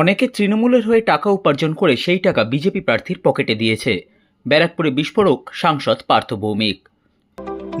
অনেকে তৃণমূলের হয়ে টাকা উপার্জন করে সেই টাকা বিজেপি প্রার্থীর পকেটে দিয়েছে। ব্যারাকপুরে বিস্ফোরক সাংসদ পার্থ ভৌমিক।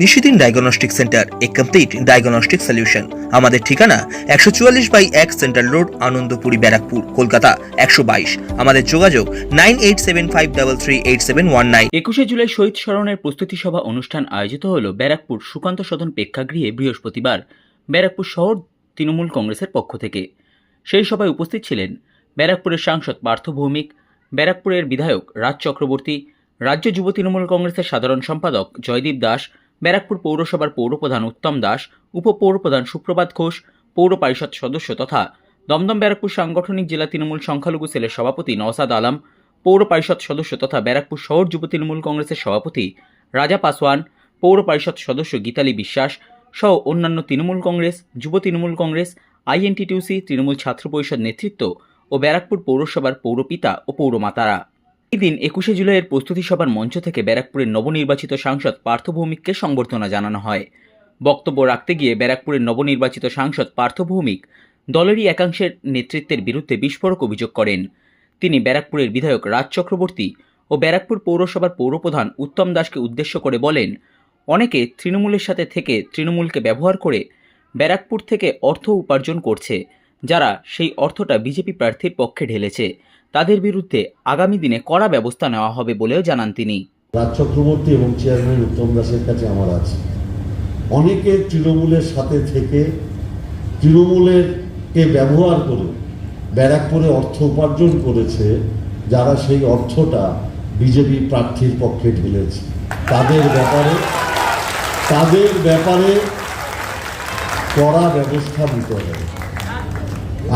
নিশিদিন ডায়াগনস্টিক সেন্টার এ কমপ্লিট ডায়াগনস্টিক সলিউশন। আমাদের ঠিকানা একশো চুয়াল্লিশ বাই এক সেন্ট্রাল রোড আনন্দপুরি ব্যারাকপুর কলকাতা একশো বাইশ। আমাদের যোগাযোগ nine eight seven five double three eight seven one nine. একুশে জুলাই শহীদ স্মরণের প্রস্তুতি সভা অনুষ্ঠান আয়োজিত হল ব্যারাকপুর সুকান্ত সদন প্রেক্ষাগৃহে বৃহস্পতিবার ব্যারাকপুর শহর তৃণমূল কংগ্রেসের পক্ষ থেকে। সেই সভায় উপস্থিত ছিলেন ব্যারাকপুরের সাংসদ পার্থ ভৌমিক, ব্যারাকপুরের বিধায়ক রাজ চক্রবর্তী, রাজ্য যুব তৃণমূল কংগ্রেসের সাধারণ সম্পাদক জয়দীপ দাস, ব্যারাকপুর পৌরসভার পৌরপ্রধান উত্তম দাস, উপপৌরপ্রধান সুপ্রভাত ঘোষ, পৌর পরিষদ সদস্য তথা দমদম ব্যারাকপুর সাংগঠনিক জেলা তৃণমূল সংখ্যালঘু সেলের সভাপতি নওসাদ আলম, পৌর পরিষদ সদস্য তথা ব্যারাকপুর শহর যুব তৃণমূল কংগ্রেসের সভাপতি রাজা পাসওয়ান, পৌর পরিষদ সদস্য গীতালি বিশ্বাস সহ অন্যান্য তৃণমূল কংগ্রেস, যুব তৃণমূল কংগ্রেস আইএনটিটিউসি তৃণমূল ছাত্র পরিষদ নেতৃত্ব ও ব্যারাকপুর পৌরসভার পৌরপিতা ও পৌরমাতারা। এই দিন একুশে জুলাইয়ের প্রস্তুতি সভার মঞ্চ থেকে ব্যারাকপুরের নবনির্বাচিত সাংসদ পার্থ ভৌমিককে সংবর্ধনা জানানো হয়। বক্তব্য রাখতে গিয়ে ব্যারাকপুরের নবনির্বাচিত সাংসদ পার্থ ভৌমিক দলেরই একাংশের নেতৃত্বের বিরুদ্ধে বিস্ফোরক অভিযোগ করেন। তিনি ব্যারাকপুরের বিধায়ক রাজ চক্রবর্তী ও ব্যারাকপুর পৌরসভার পৌরপ্রধান উত্তম দাসকে উদ্দেশ্য করে বলেন, অনেকে তৃণমূলের সাথে থেকে তৃণমূলকে ব্যবহার করে ব্যারাকপুর থেকে অর্থ উপার্জন করছে, যারা সেই অর্থটা বিজেপি প্রার্থীর পক্ষে ঢেলেছে। তাদের বিরুদ্ধে আগামী দিনে কড়া ব্যবস্থা নেওয়া হবে বলেও জানান তিনি। রাজ চক্রবর্তী এবং চেয়ারম্যান উত্তম দাসের কাছে আমার আছে। অনেকে তৃণমূলের সাথে থেকে তৃণমূলের কে ব্যবহার করে ব্যারাকপুরে অর্থ উপার্জন করেছে, যারা সেই অর্থটা বিজেপি প্রার্থীর পক্ষে ঢেলেছে। তাদের ব্যাপারে তাদের ব্যাপারে কড়া ব্যবস্থা নিতে হবে।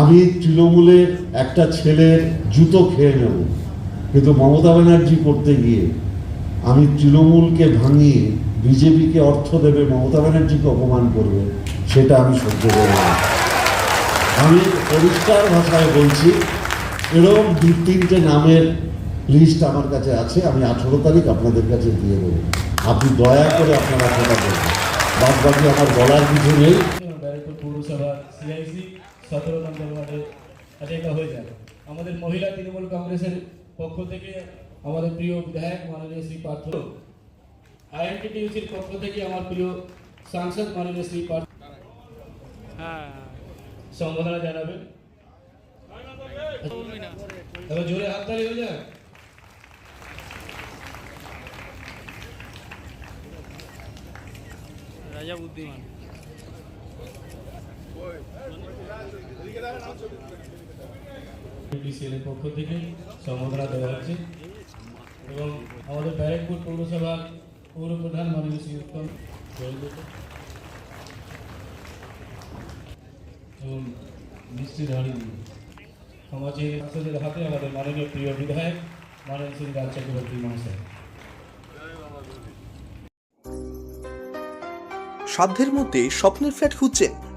আমি তৃণমূলের একটা ছেলের জুতো খেয়ে নেব। কিন্তু মমতা ব্যানার্জি করতে গিয়ে আমি তৃণমূলকে ভাঙিয়ে বিজেপিকে অর্থ দেবে, মমতা ব্যানার্জিকে অপমান করবে, সেটা আমি সহ্য করব আমি পরিষ্কার ভাষায় বলছি, এরকম দু তিনটে নামের লিস্ট আমার কাছে আছে, আমি আঠেরো তারিখ আপনাদের কাছে দিয়ে দেবো। আপনি দয়া করে আপনারা সেটা করবেন বাদ বাকি আমার বলার কিছু নেই। সতেরো নম্বর ওয়ার্ডে এটা হয়ে যাবে আমাদের মহিলা তৃণমূল কংগ্রেসের পক্ষ থেকে আমাদের প্রিয় বিধায়ক মাননীয় শ্রী পার্থ আইএনটিটিউসির পক্ষ থেকে আমার প্রিয় সাংসদ মাননীয় শ্রী পার্থ সম্বোধনা জানাবেন। এবার জোরে হাততালি হয়ে যায় রাজা বুদ্ধিমান। ডিসিএলের পক্ষ থেকে সম্বোধনা দেওয়া হচ্ছে এবং আমাদের ব্যারাকপুর পৌরসভার পৌর প্রধান মাননীয় শ্রী উত্তম এবং মিষ্টি ধারী সমাজের সাংসদের হাতে আমাদের মাননীয় প্রিয় বিধায়ক, মাননীয় শ্রী রাজ চক্রবর্তী মহাশয়। সাধ্যের মধ্যে স্বপ্নের ফ্ল্যাট খুঁজছেন।